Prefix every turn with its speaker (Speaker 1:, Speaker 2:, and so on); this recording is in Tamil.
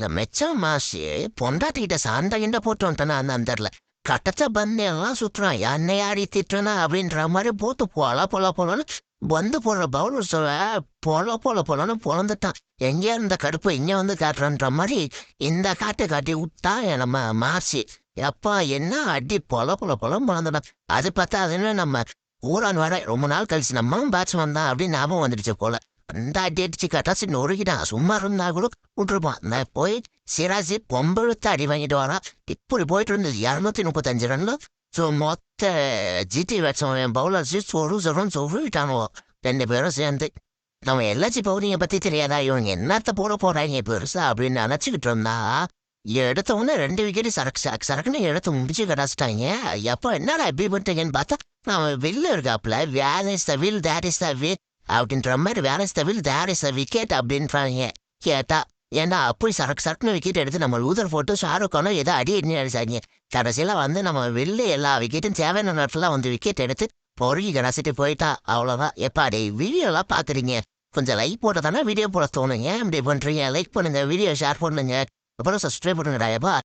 Speaker 1: இந்த மெச்சம் மாசி பொண்டாட்டிகிட்ட சண்டை கிண்ட போட்டு தானே அந்த தெரியல கட்டச்ச பந்தையெல்லாம் சுற்றுறான் என்னை ஆடி திட்டுனா அப்படின்ற மாதிரி போத்து போல போல போலன்னு வந்து போடுற பவுலர் சொல்ல பொல போல பொலன்னு பொழந்துட்டான். எங்கே இருந்த கடுப்பு இங்கே வந்து காட்டுறன்ற மாதிரி இந்த காட்டு காட்டி விட்டா நம்ம மாசி எப்பா என்ன அடி பொல பொல பொலம் பொழந்துட்டான். அது பார்த்தா அது என்ன நம்ம ஊரான் வர ரொம்ப நாள் கழிச்சு நம்ம பேட்ச் வந்தான் அப்படின்னு ஞாபகம் வந்துடுச்சு போல. அந்த அடி அடிச்சு கட்டாசி நொறுக்கிட்டான் சும்மா இருந்தா கூட விட்டுருப்பான் நான் போய் சிராசி பொம்பழுத்து அடி வாங்கிட்டு வரான் இப்படி போயிட்டு இருந்தது இரநூத்தி முப்பத்தஞ்சு ரன்ல ஸோ மொத்த ஜிடி வச்சவன் என் பவுலர்ஸ் சொரு சொருன்னு சொல்லிட்டானுவோ ரெண்டு பேரும் சேர்ந்து நம்ம எல்லாச்சி பவுலிங்க பத்தி தெரியாதா இவங்க என்னத்த போட போறாங்க பெருசா அப்படின்னு நினைச்சுக்கிட்டு இருந்தா எடுத்த உடனே ரெண்டு விக்கெட் சரக்கு சரக்கு சரக்குன்னு எடுத்து முடிச்சு கிடச்சிட்டாங்க எப்போ என்னடா இப்படி பண்ணிட்டீங்கன்னு பார்த்தா நம்ம வில்லு இருக்காப்புல where is the will that is the will அப்படின்ற மாதிரி வேலை is will there is a wicket அப்படின்றாங்க. கேட்டா ஏன்னா அப்படி சரக்கு சரக்குன்னு விக்கெட் எடுத்து நம்ம லூதர் போட்டு ஷாருக் கானும் ஏதோ அடி அடி அடிச்சாங்க கடைசியில் வந்து நம்ம வெளில எல்லா விக்கெட்டும் தேவையான நேரத்தில் வந்து விக்கெட் எடுத்து பொறுக்கி கணசிட்டு போயிட்டா. அவ்வளோதான் எப்பா டே வீடியோலாம் பார்க்குறீங்க கொஞ்சம் லைக் போட்டு தானே வீடியோ போட தோணுங்க. இப்படி பண்ணுறீங்க லைக் பண்ணுங்க வீடியோ ஷேர் பண்ணுங்க. அப்புறம் சப்ஸ்கிரைப் பண்ணுங்கடா எப்பா.